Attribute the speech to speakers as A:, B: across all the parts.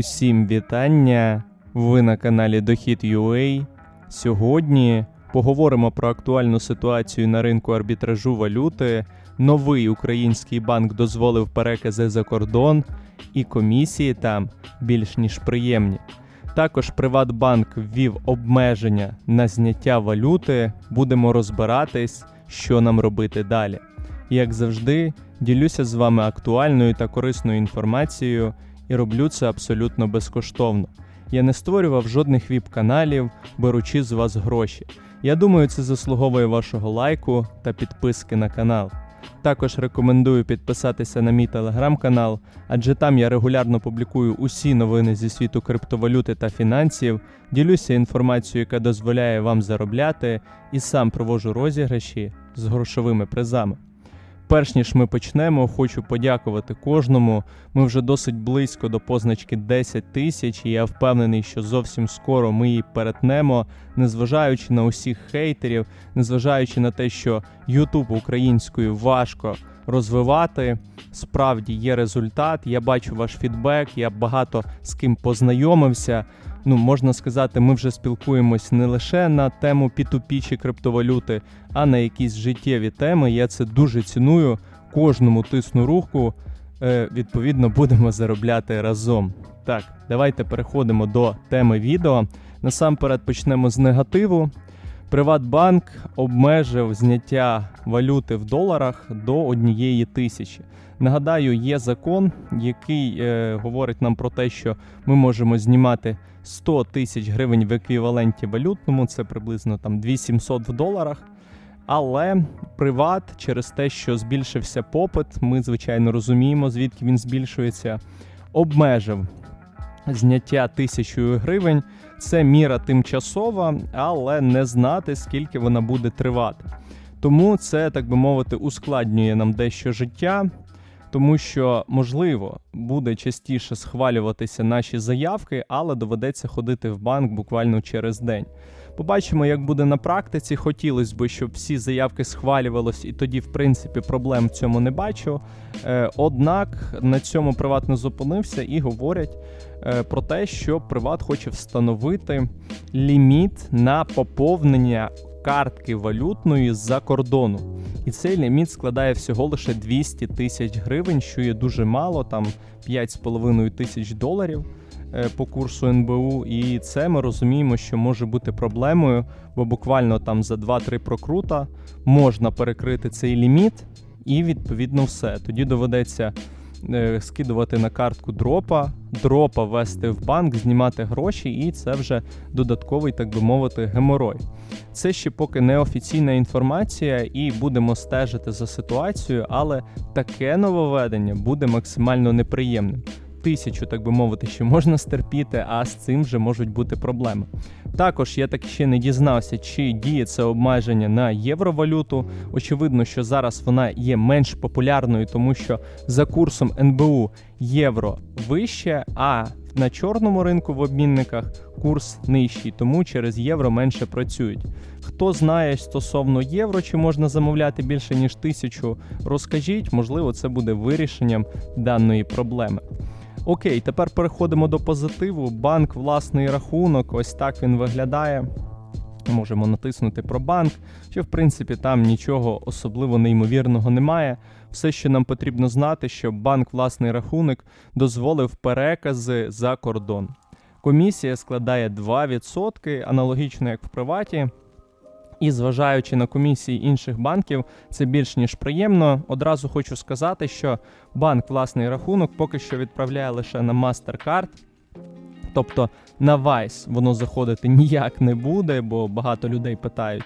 A: Усім вітання! Ви на каналі Дохід.ua. Сьогодні поговоримо про актуальну ситуацію на ринку арбітражу валюти. Новий український банк дозволив перекази за кордон, і комісії там більш ніж приємні. Також Приватбанк ввів обмеження на зняття валюти. Будемо розбиратись, що нам робити далі. Як завжди, ділюся з вами актуальною та корисною інформацією і роблю це абсолютно безкоштовно. Я не створював жодних віп-каналів, беручи з вас гроші. Я думаю, це заслуговує вашого лайку та підписки на канал. Також рекомендую підписатися на мій телеграм-канал, адже там я регулярно публікую усі новини зі світу криптовалюти та фінансів, ділюся інформацією, яка дозволяє вам заробляти, і сам провожу розіграші з грошовими призами. Перш ніж ми почнемо, хочу подякувати кожному. Ми вже досить близько до позначки 10 тисяч, і я впевнений, що зовсім скоро ми її перетнемо, незважаючи на усіх хейтерів, незважаючи на те, що YouTube українською важко розвивати. Справді є результат. Я бачу ваш фідбек, я багато з ким познайомився. Ну, можна сказати, ми вже спілкуємось не лише на тему P2P чи криптовалюти, а на якісь життєві теми. Я це дуже ціную. Кожному тисну руку. Е, відповідно, будемо заробляти разом. Так, давайте переходимо до теми відео. Насамперед почнемо з негативу. Приватбанк обмежив зняття валюти в доларах до однієї тисячі. Нагадаю, є закон, який е, говорить нам про те, що ми можемо знімати 100 тисяч гривень в еквіваленті валютному, це приблизно там 2700 в доларах. Але приват через те, що збільшився попит, ми звичайно розуміємо, звідки він збільшується, обмежив зняття тисячою гривень. Це міра тимчасова, але не знати, скільки вона буде тривати. Тому це, так би мовити, ускладнює нам дещо життя, тому що, можливо, буде частіше схвалюватися наші заявки, але доведеться ходити в банк буквально через день. Побачимо, як буде на практиці. Хотілося б, щоб всі заявки схвалювалось, і тоді, в принципі, проблем в цьому не бачу. Е, однак на цьому приват не зупинився і говорять е, про те, що приват хоче встановити ліміт на поповнення картки валютної з-за кордону. І цей ліміт складає всього лише 200 тисяч гривень, що є дуже мало, там 5,5 тисяч доларів по курсу НБУ. І це ми розуміємо, що може бути проблемою, бо буквально там за 2-3 прокрута можна перекрити цей ліміт, і відповідно все. Тоді доведеться е, скидувати на картку дропа, дропа вести в банк, знімати гроші, і це вже додатковий, так би мовити, геморой. Це ще поки не офіційна інформація, і будемо стежити за ситуацією, але таке нововведення буде максимально неприємним. Тисячу, так би мовити, ще можна стерпіти, а з цим вже можуть бути проблеми. Також я так ще не дізнався, чи діє це обмеження на євровалюту. Очевидно, що зараз вона є менш популярною, тому що за курсом НБУ євро вище, а на чорному ринку в обмінниках курс нижчий, тому через євро менше працюють. Хто знає стосовно євро, чи можна замовляти більше ніж тисячу, розкажіть, можливо, це буде вирішенням даної проблеми. Окей, тепер переходимо до позитиву. Банк власний рахунок, ось так він виглядає. Можемо натиснути про банк, що в принципі там нічого особливо неймовірного немає. Все, що нам потрібно знати, що банк власний рахунок дозволив перекази за кордон. Комісія складає 2%, аналогічно як в приваті. І зважаючи на комісії інших банків, це більш ніж приємно. Одразу хочу сказати, що банк власний рахунок поки що відправляє лише на MasterCard. Тобто на Vice воно заходити ніяк не буде, бо багато людей питають.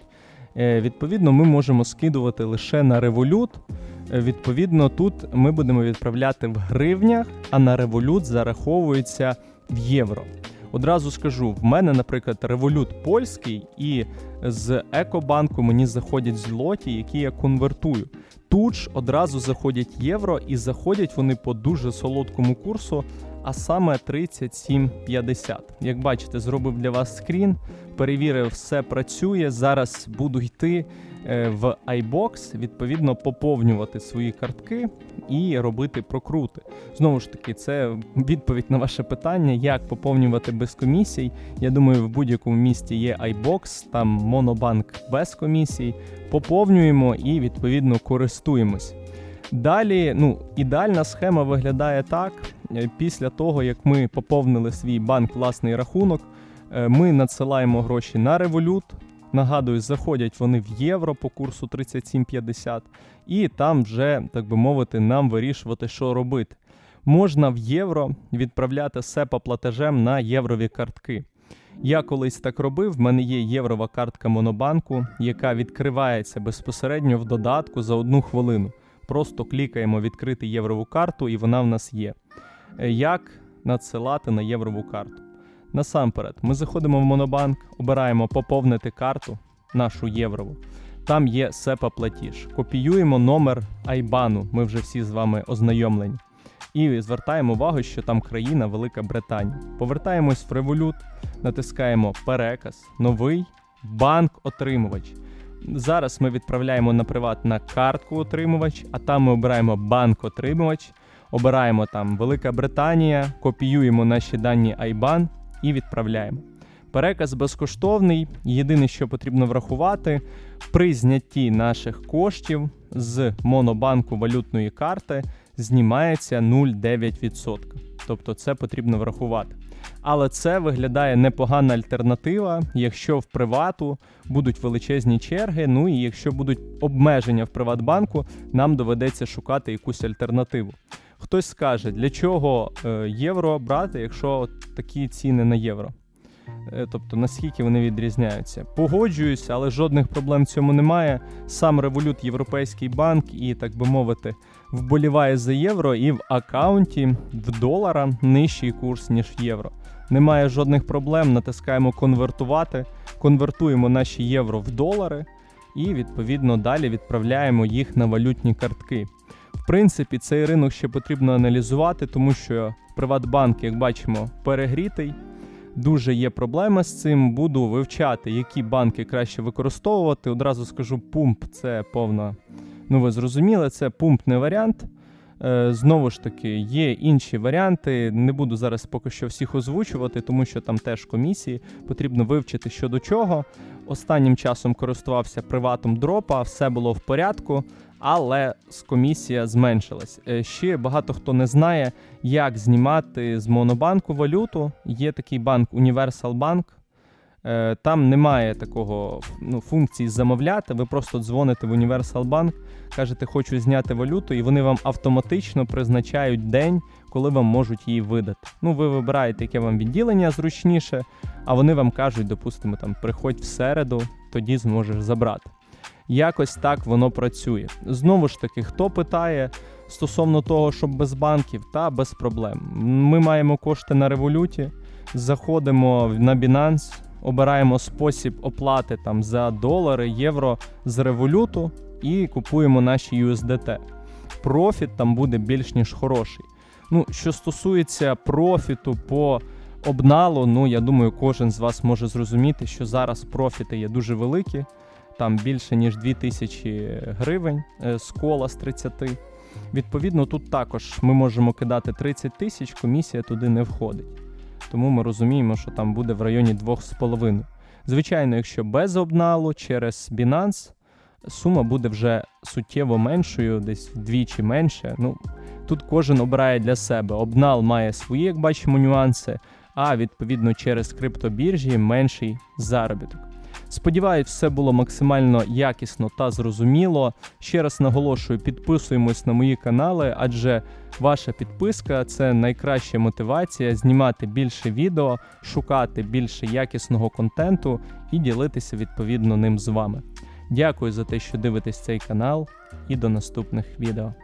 A: Е, Відповідно, ми можемо скидувати лише на Revolut. Е, Відповідно, тут ми будемо відправляти в гривнях, а на Revolut зараховується в євро. Одразу скажу: в мене, наприклад, Revolut польський, і з Екобанку мені заходять злоті, які я конвертую. Тут ж одразу заходять євро, і заходять вони по дуже солодкому курсу, а саме 37,50. Як бачите, зробив для вас скрін, перевірив, все працює. Зараз буду йти е, в iBox, відповідно, поповнювати свої картки і робити прокрути. Знову ж таки, це відповідь на ваше питання, як поповнювати без комісій. Я думаю, в будь-якому місті є iBox, там монобанк без комісій. Поповнюємо і відповідно користуємось. Далі, ну, ідеальна схема виглядає так: Е, після того, як ми поповнили свій банк власний рахунок, е, ми надсилаємо гроші на револют. Нагадую, заходять вони в євро по курсу 37,50, і там вже, так би мовити, нам вирішувати, що робити. Можна в євро відправляти SEPA платежем на єврові картки. Я колись так робив. В мене є єврова картка Монобанку, яка відкривається безпосередньо в додатку за одну хвилину. Просто клікаємо відкрити єврову карту, і вона в нас є. Е, Як надсилати на єврову карту? Насамперед, ми заходимо в Монобанк, обираємо поповнити карту нашу єврову. Там є SEPA платіж. Копіюємо номер Айбану. Ми вже всі з вами ознайомлені. І звертаємо увагу, що там країна Велика Британія. Повертаємось в Revolut, натискаємо переказ, новий банк-отримувач. Зараз ми відправляємо на приват на картку отримувач, а там ми обираємо банк-отримувач, обираємо там Велика Британія, копіюємо наші дані IBAN і відправляємо. Переказ безкоштовний. Єдине, що потрібно врахувати, при знятті наших коштів з монобанку валютної карти знімається 0,9%. Тобто це потрібно врахувати. Але це виглядає непогана альтернатива, якщо в привату будуть величезні черги. Ну і якщо будуть обмеження в Приватбанку, нам доведеться шукати якусь альтернативу. Хтось скаже, для чого е, євро брати, якщо такі ціни на євро. Е, Тобто наскільки вони відрізняються. Погоджуюся, але жодних проблем в цьому немає. Сам Revolut Європейський банк і, так би мовити, вболіває за євро, і в аккаунті в долара нижчий курс, ніж євро. Немає жодних проблем. Натискаємо конвертувати, конвертуємо наші євро в долари і відповідно далі відправляємо їх на валютні картки. В принципі, цей ринок ще потрібно аналізувати, тому що Приватбанк, як бачимо, перегрітий. Дуже є проблема з цим. Буду вивчати, які банки краще використовувати. Одразу скажу, пумп це повна. Ну, ви зрозуміли, це пумп не варіант. Е, знову ж таки, є інші варіанти. Не буду зараз поки що всіх озвучувати, тому що там теж комісії потрібно вивчити щодо чого. Останнім часом користувався приватом дропа, все було в порядку, але комісія зменшилась. Е, Ще багато хто не знає, як знімати з монобанку валюту. Є такий банк Universal Bank. Е, Там немає такого ну, функції замовляти. Ви просто дзвоните в Universal Bank, кажете, хочу зняти валюту, і вони вам автоматично призначають день, коли вам можуть її видати. Ну, ви вибираєте, яке вам відділення зручніше, а вони вам кажуть, допустимо, там приходь в середу, тоді зможеш забрати. Якось так воно працює. Знову ж таки, хто питає стосовно того, щоб без банків, та без проблем. Ми маємо кошти на революті, заходимо на Binance, обираємо спосіб оплати там за долари, євро з революту і купуємо наші USDT. Профіт там буде більш ніж хороший. Ну, що стосується профіту по обналу, ну я думаю, кожен з вас може зрозуміти, що зараз профіти є дуже великі, там більше ніж 2000 гривень е, з кола з 30. Відповідно, тут також ми можемо кидати 30 тисяч, комісія туди не входить. Тому ми розуміємо, що там буде в районі 2,5. Звичайно, якщо без обналу через Binance, сума буде вже суттєво меншою, десь вдвічі менше. Ну, тут кожен обирає для себе. Обнал має свої, як бачимо, нюанси, а відповідно через криптобіржі менший заробіток. Сподіваюсь, все було максимально якісно та зрозуміло. Ще раз наголошую, підписуємось на мої канали, адже ваша підписка це найкраща мотивація знімати більше відео, шукати більше якісного контенту і ділитися відповідно ним з вами. Дякую за те, що дивитесь цей канал, і до наступних відео.